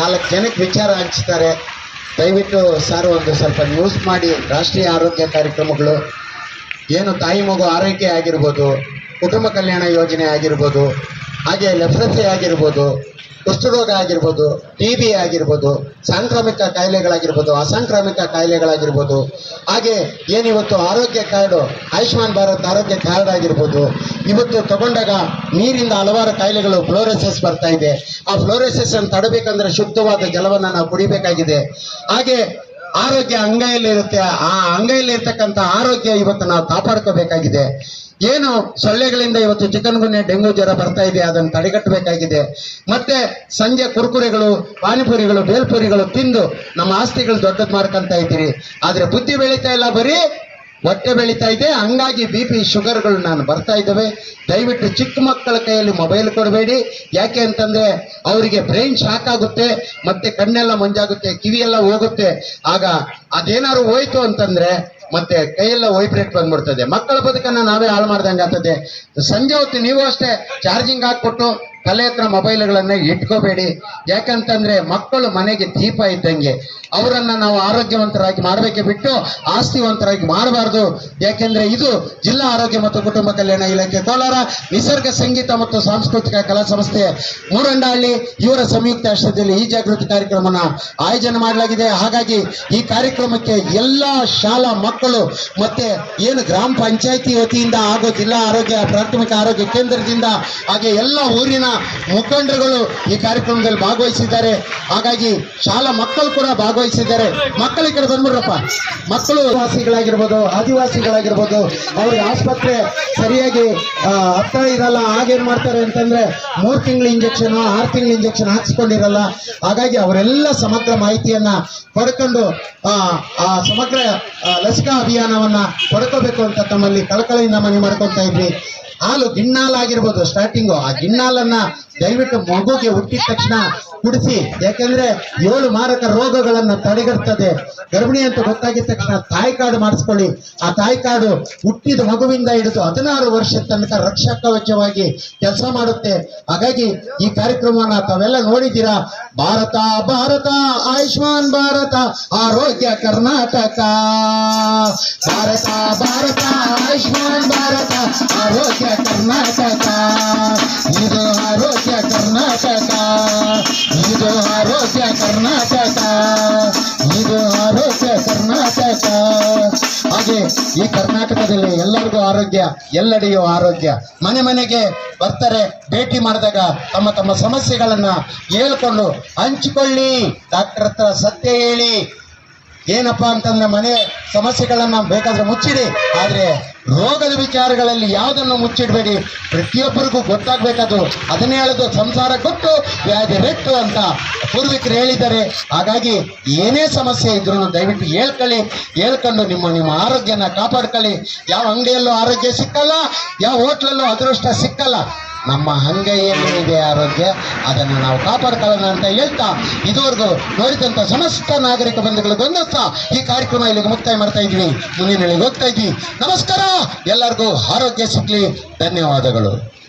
ನಾಲ್ಕು ಜನಕ್ಕೆ ವಿಚಾರ ಹಂಚ್ತಾರೆ. ದಯವಿಟ್ಟು ಸರ್ ಒಂದು ಸ್ವಲ್ಪ ನ್ಯೂಸ್ ಮಾಡಿ, ರಾಷ್ಟ್ರೀಯ ಆರೋಗ್ಯ ಕಾರ್ಯಕ್ರಮಗಳು. ಏನು ತಾಯಿ ಮಗು ಆರೈಕೆ ಆಗಿರ್ಬೋದು, ಕುಟುಂಬ ಕಲ್ಯಾಣ ಯೋಜನೆ ಆಗಿರ್ಬೋದು, ಹಾಗೆ ಲೆಫ್ರಸಿ ಆಗಿರ್ಬೋದು ಕುಷ್ಠರೋಗ ಆಗಿರ್ಬೋದು ಟಿ ಬಿ ಆಗಿರ್ಬೋದು, ಸಾಂಕ್ರಾಮಿಕ ಕಾಯಿಲೆಗಳಾಗಿರ್ಬೋದು, ಅಸಾಂಕ್ರಾಮಿಕ ಕಾಯಿಲೆಗಳಾಗಿರ್ಬೋದು, ಹಾಗೆ ಏನಿವತ್ತು ಆರೋಗ್ಯ ಕಾರ್ಡು, ಆಯುಷ್ಮಾನ್ ಭಾರತ್ ಆರೋಗ್ಯ ಕಾರ್ಡ್ ಆಗಿರ್ಬೋದು, ಇವತ್ತು ತಗೊಂಡಾಗ ನೀರಿಂದ ಹಲವಾರು ಕಾಯಿಲೆಗಳು ಫ್ಲೋರೆಸಸ್ ಬರ್ತಾ ಇದೆ. ಆ ಫ್ಲೋರೆಸಸ್ ಅನ್ನು ತಡಬೇಕಂದ್ರೆ ಶುದ್ಧವಾದ ಜಲವನ್ನು ನಾವು ಕುಡಿಬೇಕಾಗಿದೆ. ಹಾಗೆ ಆರೋಗ್ಯ ಅಂಗೈಯಲ್ಲಿರುತ್ತೆ. ಆ ಅಂಗೈಯಲ್ಲಿರ್ತಕ್ಕಂಥ ಆರೋಗ್ಯ ಇವತ್ತು ನಾವು ಕಾಪಾಡ್ಕೋಬೇಕಾಗಿದೆ. ಏನು ಸೊಳ್ಳೆಗಳಿಂದ ಇವತ್ತು ಚಿಕನ್ ಗುನ್ಯಾ, ಡೆಂಗು ಜ್ವರ ಬರ್ತಾ ಇದೆ, ಅದನ್ನು ತಡೆಗಟ್ಟಬೇಕಾಗಿದೆ. ಮತ್ತೆ ಸಂಜೆ ಕುರ್ಕುರೆಗಳು, ಪಾನಿಪುರಿಗಳು, ಬೇಲ್ಪುರಿಗಳು ತಿಂದು ನಮ್ಮ ಆಸ್ತಿಗಳು ದೊಡ್ಡದು ಮಾಡ್ಕೊಂತ ಇದ್ದೀರಿ. ಆದ್ರೆ ಬುದ್ಧಿ ಬೆಳೀತಾ ಇಲ್ಲ ಬರೀ, ಹೊಟ್ಟೆ ಬೆಳೀತಾ ಇದೆ. ಹಂಗಾಗಿ ಬಿ ಪಿ ಶುಗರ್ಗಳು ನಾನು ಬರ್ತಾ ಇದ್ದಾವೆ. ದಯವಿಟ್ಟು ಚಿಕ್ಕ ಮಕ್ಕಳ ಕೈಯಲ್ಲಿ ಮೊಬೈಲ್ ಕೊಡಬೇಡಿ. ಯಾಕೆ ಅಂತಂದ್ರೆ ಅವರಿಗೆ ಬ್ರೈನ್ ಶಾಕ್ ಆಗುತ್ತೆ, ಮತ್ತೆ ಕಣ್ಣೆಲ್ಲ ಮಂಜಾಗುತ್ತೆ, ಕಿವಿಯೆಲ್ಲ ಹೋಗುತ್ತೆ. ಆಗ ಅದೇನಾದ್ರು ಹೋಯ್ತು ಅಂತಂದ್ರೆ ಮತ್ತೆ ಕೈಯೆಲ್ಲ ವೈಬ್ರೇಟ್ ಬಂದ್ಬಿಡ್ತದೆ. ಮಕ್ಕಳ ಬದುಕನ್ನು ನಾವೇ ಹಾಳು ಮಾಡ್ದಂಗೆ ಆಗ್ತದೆ. ಸಂಜೆ ಹೊತ್ತು ನೀವು ಅಷ್ಟೇ ಚಾರ್ಜಿಂಗ್ ಹಾಕ್ಬಿಟ್ಟು ತಲೆ ಹತ್ರ ಮೊಬೈಲ್ಗಳನ್ನ ಇಟ್ಕೋಬೇಡಿ. ಯಾಕಂತಂದ್ರೆ ಮಕ್ಕಳು ಮನೆಗೆ ದೀಪ ಇದ್ದಂಗೆ. ಅವರನ್ನ ನಾವು ಆರೋಗ್ಯವಂತರಾಗಿ ಮಾಡಬೇಕೆ ಬಿಟ್ಟು ಆಸ್ತಿವಂತರಾಗಿ ಮಾಡಬಾರ್ದು ಯಾಕೆಂದ್ರೆ ಇದು ಜಿಲ್ಲಾ ಆರೋಗ್ಯ ಮತ್ತು ಕುಟುಂಬ ಕಲ್ಯಾಣ ಇಲಾಖೆ ಕೋಲಾರ ನಿಸರ್ಗ ಸಂಗೀತ ಮತ್ತು ಸಾಂಸ್ಕೃತಿಕ ಕಲಾ ಸಂಸ್ಥೆ ಮೂರಂಡಹಳ್ಳಿ ಇವರ ಸಂಯುಕ್ತ ಆಶ್ರಯದಲ್ಲಿ ಈ ಜಾಗೃತಿ ಕಾರ್ಯಕ್ರಮನ ಆಯೋಜನೆ ಮಾಡಲಾಗಿದೆ. ಹಾಗಾಗಿ ಈ ಕಾರ್ಯಕ್ರಮಕ್ಕೆ ಎಲ್ಲಾ ಶಾಲಾ ಮಕ್ಕಳು ಮತ್ತೆ ಏನು ಗ್ರಾಮ ಪಂಚಾಯಿತಿ ವತಿಯಿಂದ ಹಾಗೂ ಜಿಲ್ಲಾ ಆರೋಗ್ಯ, ಪ್ರಾಥಮಿಕ ಆರೋಗ್ಯ ಕೇಂದ್ರದಿಂದ ಹಾಗೆ ಎಲ್ಲ ಊರಿನ ಮುಖಂಡರುಗಳು ಈ ಕಾರ್ಯಕ್ರಮದಲ್ಲಿ ಭಾಗವಹಿಸಿದ್ದಾರೆ. ಹಾಗಾಗಿ ಶಾಲಾ ಮಕ್ಕಳು ಕೂಡ ಭಾಗವಹಿಸಿದ್ದಾರೆ ಮಕ್ಕಳ ಈ ಕಡೆ ಬಂದ್ಬಿಡ್ರಪ್ಪ. ಮಕ್ಕಳು ವಾಸಿಗಳಾಗಿರ್ಬೋದು ಆದಿವಾಸಿಗಳಾಗಿರ್ಬೋದು ಅವ್ರಿಗೆ ಆಸ್ಪತ್ರೆ ಸರಿಯಾಗಿ ಆ, ಹತ್ರ ಇರಲ್ಲ. ಹಾಗೇನ್ ಮಾಡ್ತಾರೆ ಅಂತಂದ್ರೆ ಮೂರ್ ತಿಂಗಳ ಇಂಜೆಕ್ಷನ್ ಆರು ತಿಂಗಳ ಇಂಜೆಕ್ಷನ್ ಹಾಕ್ಸ್ಕೊಂಡಿರಲ್ಲ. ಹಾಗಾಗಿ ಅವರೆಲ್ಲ ಸಮಗ್ರ ಮಾಹಿತಿಯನ್ನ ಪಡ್ಕೊಂಡು ಆ ಸಮಗ್ರ ಲಸಿಕಾ ಅಭಿಯಾನವನ್ನ ಪಡ್ಕೋಬೇಕು ಅಂತ ತಮ್ಮಲ್ಲಿ ಕಳಕಳಿಯಿಂದ ಮನವಿ ಮಾಡ್ಕೊತಾ ಇದ್ವಿ. ಹಾಲು ಗಿಣ್ಣಾಲಾಗಿರ್ಬೋದು ಸ್ಟಾರ್ಟಿಂಗು ಆ ಗಿಣ್ಣಾಲನ್ನ ದಯವಿಟ್ಟು ಮಗುಗೆ ಹುಟ್ಟಿದ ತಕ್ಷಣ ಕುಡಿಸಿ ಯಾಕೆಂದ್ರೆ ಏಳು ಮಾರಕ ರೋಗಗಳನ್ನ ತಡೆಗಟ್ಟುತ್ತದೆ ಗರ್ಭಿಣಿ ಅಂತ ಗೊತ್ತಾಗಿದ ತಕ್ಷಣ ತಾಯಿ ಕಾಡು ಮಾಡಿಸ್ಕೊಳ್ಳಿ. ಆ ತಾಯಿ ಕಾಡು ಹುಟ್ಟಿದ ಮಗುವಿಂದ ಹಿಡಿದು ಹದಿನಾರು ವರ್ಷದ ತನಕ ರಕ್ಷಾ ಕವಚವಾಗಿ ಕೆಲಸ ಮಾಡುತ್ತೆ. ಹಾಗಾಗಿ ಈ ಕಾರ್ಯಕ್ರಮವನ್ನ ತಾವೆಲ್ಲ ನೋಡಿದ್ದೀರಾ? ಭಾರತ ಭಾರತ, ಆಯುಷ್ಮಾನ್ ಭಾರತ, ಆರೋಗ್ಯ ಕರ್ನಾಟಕ. ಭಾರತ ಭಾರತ, ಆಯುಷ್ಮಾನ್ ಭಾರತ, ಆರೋಗ್ಯ ಕರ್ನಾಟಕ. ಇದು ಆರೋಗ್ಯ ಕರ್ನಾಟಕ. ಆರೋಗ್ಯ ಕರ್ನಾಟಕ, ಇದು ಆರೋಗ್ಯ ಕರ್ನಾಟಕ. ಹಾಗೆ ಈ ಕರ್ನಾಟಕದಲ್ಲಿ ಎಲ್ಲರಿಗೂ ಆರೋಗ್ಯ, ಎಲ್ಲೆಡೆಯೂ ಆರೋಗ್ಯ. ಮನೆ ಮನೆಗೆ ಬರ್ತಾರೆ, ಭೇಟಿ ಮಾಡಿದಾಗ ತಮ್ಮ ತಮ್ಮ ಸಮಸ್ಯೆಗಳನ್ನ ಹೇಳ್ಕೊಂಡು ಹಂಚಿಕೊಳ್ಳಿ. ಡಾಕ್ಟರ್ ಹತ್ರ ಸತ್ಯ ಹೇಳಿ. ಏನಪ್ಪಾ ಅಂತಂದ್ರೆ ಮನೆ ಸಮಸ್ಯೆಗಳನ್ನ ಬೇಕಾದ್ರೆ ಮುಚ್ಚಿಡಿ. ಆದ್ರೆ ರೋಗದ ವಿಚಾರಗಳಲ್ಲಿ ಯಾವುದನ್ನು ಮುಚ್ಚಿಡಬೇಡಿ? ಪ್ರತಿಯೊಬ್ಬರಿಗೂ ಗೊತ್ತಾಗಬೇಕಾದ್ರು ಅದನ್ನೇ ಹೇಳೋದು, ಸಂಸಾರ ಕೊಟ್ಟು ವ್ಯಾಧಿ ಬೆಟ್ಟು ಅಂತ. ಪೂರ್ವಿಕರು ಹೇಳಿದ್ದಾರೆ. ಹಾಗಾಗಿ ಏನೇ ಸಮಸ್ಯೆ ಇದ್ರೂ ದಯವಿಟ್ಟು ಹೇಳ್ಕೊಳ್ಳಿ. ಹೇಳ್ಕೊಂಡು ನಿಮ್ಮ ನಿಮ್ಮ ಆರೋಗ್ಯನ ಕಾಪಾಡ್ಕೊಳ್ಳಿ. ಯಾವ ಅಂಗಡಿಯಲ್ಲೂ ಆರೋಗ್ಯ ಸಿಕ್ಕಲ್ಲ, ಯಾವ ಹೋಟ್ಲಲ್ಲೂ ಅದೃಷ್ಟ ಸಿಕ್ಕಲ್ಲ. ನಮ್ಮ ಹಂಗೆ ಏನೇನಿದೆ ಆರೋಗ್ಯ, ಅದನ್ನು ನಾವು ಕಾಪಾಡ್ಕೊಳ್ಳೋಣ ಅಂತ ಹೇಳ್ತಾ ಇದುವರೆಗೂ ನೋಡಿದಂಥ ಸಮಸ್ತ ನಾಗರಿಕ ಬಂಧುಗಳು ಬಂದಸ್ತಾ ಈ ಕಾರ್ಯಕ್ರಮ ಇಲ್ಲಿಗೆ ಮುಕ್ತಾಯ ಮಾಡ್ತಾ ಇದ್ವಿ ಮುಂದಿನ ಹೋಗ್ತಾ ಇದ್ವಿ ನಮಸ್ಕಾರ. ಎಲ್ಲರಿಗೂ ಆರೋಗ್ಯ ಸಿಗ್ಲಿ. ಧನ್ಯವಾದಗಳು.